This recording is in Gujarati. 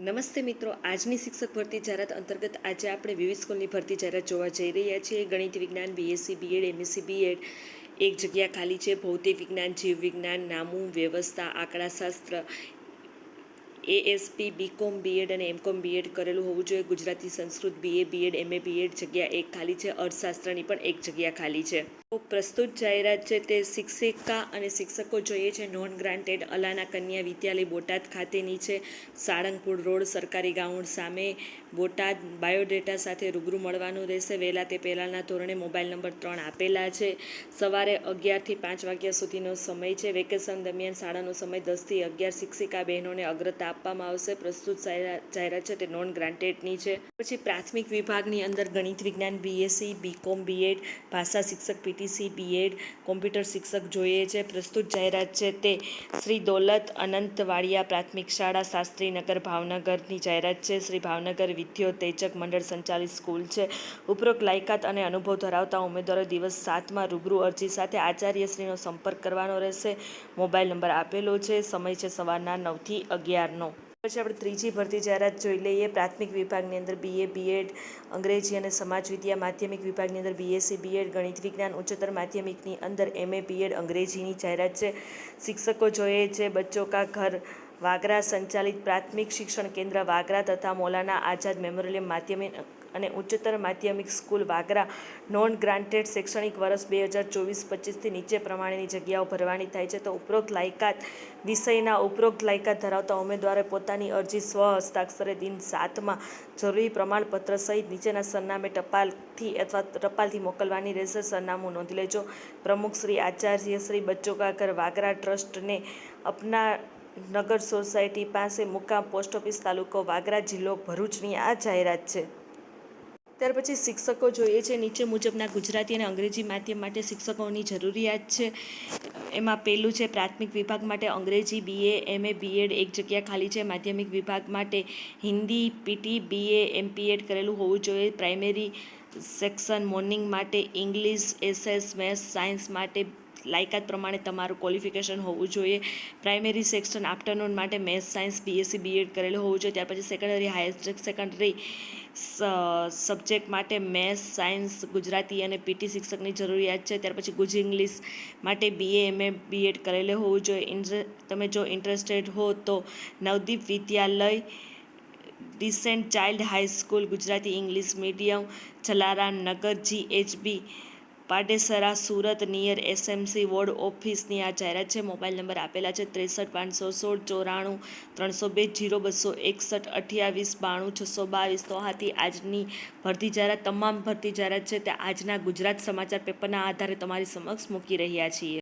નમસ્તે મિત્રો, આજની શિક્ષક ભરતી જાહેરાત અંતર્ગત આજે આપણે વિવિધ સ્કૂલની ભરતી જાહેરાત જોવા જઈ રહ્યા છીએ. ગણિત વિજ્ઞાન બીએસસી બીએડ એમએસસી બીએડ એક જગ્યા ખાલી છે. ભૌતિક વિજ્ઞાન, જીવ વિજ્ઞાન, નામું, વ્યવસ્થા, આંકડાશાસ્ત્ર એએસપી બીકોમ બીએડ અને એમકોમ બીએડ કરેલું હોવું જોઈએ. Gujarati Sanskrit BA BEd MA BEd જગ્યા એક ખાલી છે. અર્થશાસ્ત્રની પણ એક જગ્યા ખાલી છે. પ્રસ્તુત જાહેરાત છે તે શિક્ષિકા અને શિક્ષકો જોઈએ છે નોન ગ્રાન્ટેડ અલાના કન્યા વિદ્યાલય બોટાદ ખાતેની છે. સાળંગપુર રોડ સરકારી ગ્રાઉન્ડ સામે બોટાદ બાયોડેટા સાથે રૂબરૂ મળવાનું રહેશે. વહેલા તે પહેલાંના ધોરણે મોબાઈલ નંબર ત્રણ આપેલા છે. સવારે અગિયારથી પાંચ વાગ્યા સુધીનો સમય છે. વેકેશન દરમિયાન શાળાનો સમય દસથી અગિયાર. શિક્ષિકા બહેનોને અગ્રતા આપવામાં આવશે. પ્રસ્તુત જાહેરાત છે તે નોન ગ્રાન્ટેડની છે. પછી પ્રાથમિક વિભાગની અંદર ગણિત વિજ્ઞાન બીએસસી બીકોમ બીએડ ભાષા શિક્ષક પીટીસી બીએડ કોમ્પ્યુટર શિક્ષક જોઈએ છે. પ્રસ્તુત જાહેરાત છે તે શ્રી દોલત અનંત વાડિયા પ્રાથમિક શાળા શાસ્ત્રીનગર ભાવનગરની જાહેરાત છે. શ્રી ભાવનગર વિદ્યોતેજક મંડળ સંચાલિત સ્કૂલ છે. ઉપરોક્ત લાયકાત અને અનુભવ ધરાવતા ઉમેદવારો દિવસ સાતમાં રૂબરૂ અરજી સાથે આચાર્યશ્રીનો સંપર્ક કરવાનો રહેશે. મોબાઈલ નંબર આપેલો છે. સમય છે સવારના નવથી અગિયારનો. પછી આપણે ત્રીજી ભરતી જાહેરાત જોઈ લઈએ, પ્રાથમિક વિભાગની અંદર બીએ બીએડ અંગ્રેજી અને સમાજ વિદ્યા માધ્યમિક વિભાગની અંદર બીએસસી બીએડ ગણિત વિજ્ઞાન, ઉચ્ચતર માધ્યમિકની અંદર એમએ બીએડ અંગ્રેજીની જાહેરાત છે. શિક્ષકો જોઈએ છે, બચ્ચો કા ઘર, વાગરા સંચાલિત પ્રાથમિક શિક્ષણ કેન્દ્ર વાગરા તથા મોલાના આઝાદ મેમોરિયલ માધ્યમિક અને ઉચ્ચતર માધ્યમિક સ્કૂલ વાગરા નોન ગ્રાન્ટેડ શૈક્ષણિક વર્ષ બે હજાર ચોવીસ પચીસથી નીચે પ્રમાણેની જગ્યાઓ ભરવાની થાય છે. તો ઉપરોક્ત લાયકાત વિષયના ઉપરોક્ત લાયકાત ધરાવતા ઉમેદવારે પોતાની અરજી સ્વ હસ્તાક્ષરે દિન સાતમાં જરૂરી પ્રમાણપત્ર સહિત નીચેના સરનામે ટપાલથી અથવા ટપાલથી મોકલવાની રહેશે. સરનામું નોંધી લેજો. પ્રમુખ શ્રી આચાર્ય શ્રી બચ્ચો કા વાગરા ટ્રસ્ટને અપના નગર સોસાયટી પાસે મુકામ પોસ્ટ ઓફિસ તાલુકો વાગરા જિલ્લો ભરૂચની આ જાહેરાત છે. ત્યાર પછી શિક્ષકો જોઈએ છે નીચે મુજબના ગુજરાતી અને અંગ્રેજી માધ્યમ માટે શિક્ષકોની જરૂરિયાત છે. એમાં પહેલું છે પ્રાથમિક વિભાગ માટે અંગ્રેજી બીએ એમએ બીએડ એક જગ્યા ખાલી છે. માધ્યમિક વિભાગ માટે હિન્દી પીટી બીએ એમપીએડ કરેલું હોવું જોઈએ. પ્રાઇમરી સેક્શન મોર્નિંગ માટે ઇંગ્લિશ, એસએસ, મેથ્સ, સાયન્સ માટે લાયકાત પ્રમાણે તમારું ક્વોલિફિકેશન હોવું જોઈએ. પ્રાઇમરી સેક્શન આફ્ટરનૂન માટે મેથ્સ, સાયન્સ બીએસસી બીએડ કરેલું હોવું જોઈએ. ત્યાર પછી સેકન્ડરી, હાયર સેકન્ડરી સબ્જેક્ટ માટે મેથ્સ સાયન્સ ગુજરાતી અને પીટી શિક્ષકની જરૂરિયાત છે. ત્યાર પછી ગુજ ઇંગ્લિશ માટે બીએ એમએ બીએડ કરેલું હોવું જોઈએ. તમે જો ઇન્ટરેસ્ટેડ હો તો Navdeep Vidyalaya decent child high school Gujarati English medium Jalaram Nagar GHB Pandesara Surat near SMC ward ઓફિસની આ જાહેરાત છે. મોબાઈલ નંબર આપેલા છે ત્રેસઠ પાંચસો સોળ ચોરાણું ત્રણસો બે જીરો બસો એકસઠ અઠ્યાવીસ બાણું છસો બાવીસ. તો આથી આજની ભરતી જાહેરાત, તમામ ભરતી જાહેરાત છે તે આજના ગુજરાત સમાચાર પેપરના આધારે તમારી સમક્ષ મૂકી રહ્યા છીએ.